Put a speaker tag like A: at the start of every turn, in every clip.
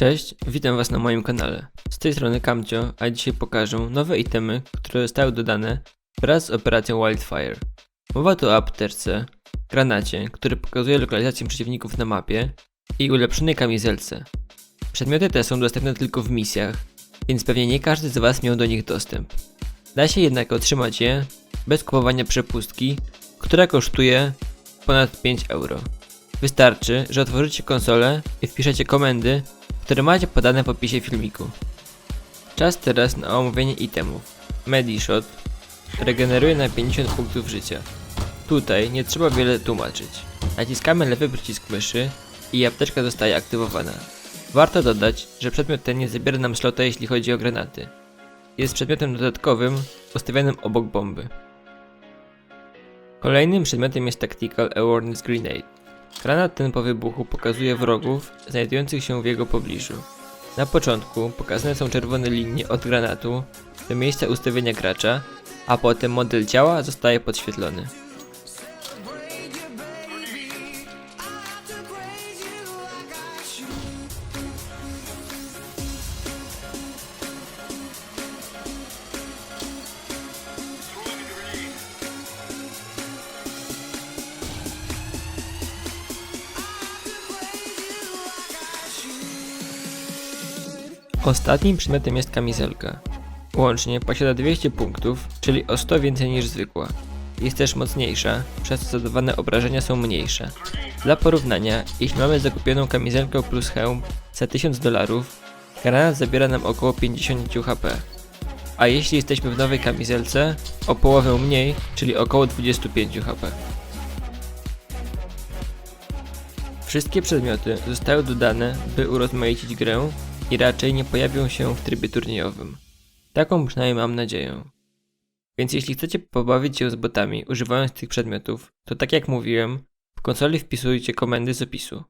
A: Cześć, witam Was na moim kanale. Z tej strony Kamcio, a dzisiaj pokażę nowe itemy, które zostały dodane wraz z operacją Wildfire. Mowa tu o apteczce, granacie, który pokazuje lokalizację przeciwników na mapie i ulepszonej kamizelce. Przedmioty te są dostępne tylko w misjach, więc pewnie nie każdy z Was miał do nich dostęp. Da się jednak otrzymać je bez kupowania przepustki, która kosztuje ponad 5 euro. Wystarczy, że otworzycie konsolę i wpiszecie komendy, które macie podane w opisie filmiku. Czas teraz na omówienie itemów. Medishot regeneruje na 50 punktów życia. Tutaj nie trzeba wiele tłumaczyć. Naciskamy lewy przycisk myszy i apteczka zostaje aktywowana. Warto dodać, że przedmiot ten nie zabiera nam slota jeśli chodzi o granaty. Jest przedmiotem dodatkowym, ustawionym obok bomby. Kolejnym przedmiotem jest Tactical Awareness Grenade. Granat ten po wybuchu pokazuje wrogów znajdujących się w jego pobliżu. Na początku pokazane są czerwone linie od granatu do miejsca ustawienia gracza, a potem model ciała zostaje podświetlony. Ostatnim przedmiotem jest kamizelka. Łącznie posiada 200 punktów, czyli o 100 więcej niż zwykła. Jest też mocniejsza, przez co zadawane obrażenia są mniejsze. Dla porównania, jeśli mamy zakupioną kamizelkę plus hełm za 1000 dolarów, granat zabiera nam około 50 HP. A jeśli jesteśmy w nowej kamizelce, o połowę mniej, czyli około 25 HP. Wszystkie przedmioty zostały dodane, by urozmaicić grę i raczej nie pojawią się w trybie turniejowym. Taką przynajmniej mam nadzieję. Więc jeśli chcecie pobawić się z botami używając tych przedmiotów, to tak jak mówiłem, w konsoli wpisujcie komendy z opisu.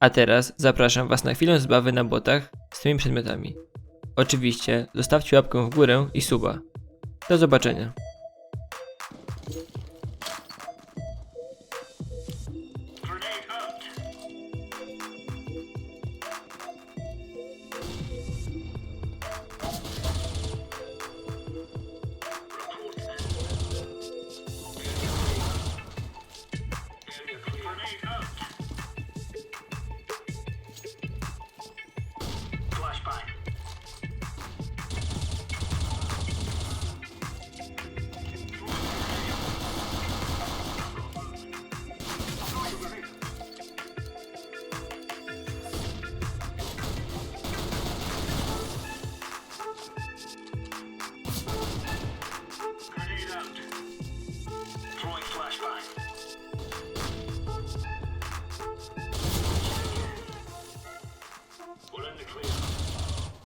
A: A teraz zapraszam Was na chwilę zabawy na botach z tymi przedmiotami. Oczywiście zostawcie łapkę w górę i suba. Do zobaczenia.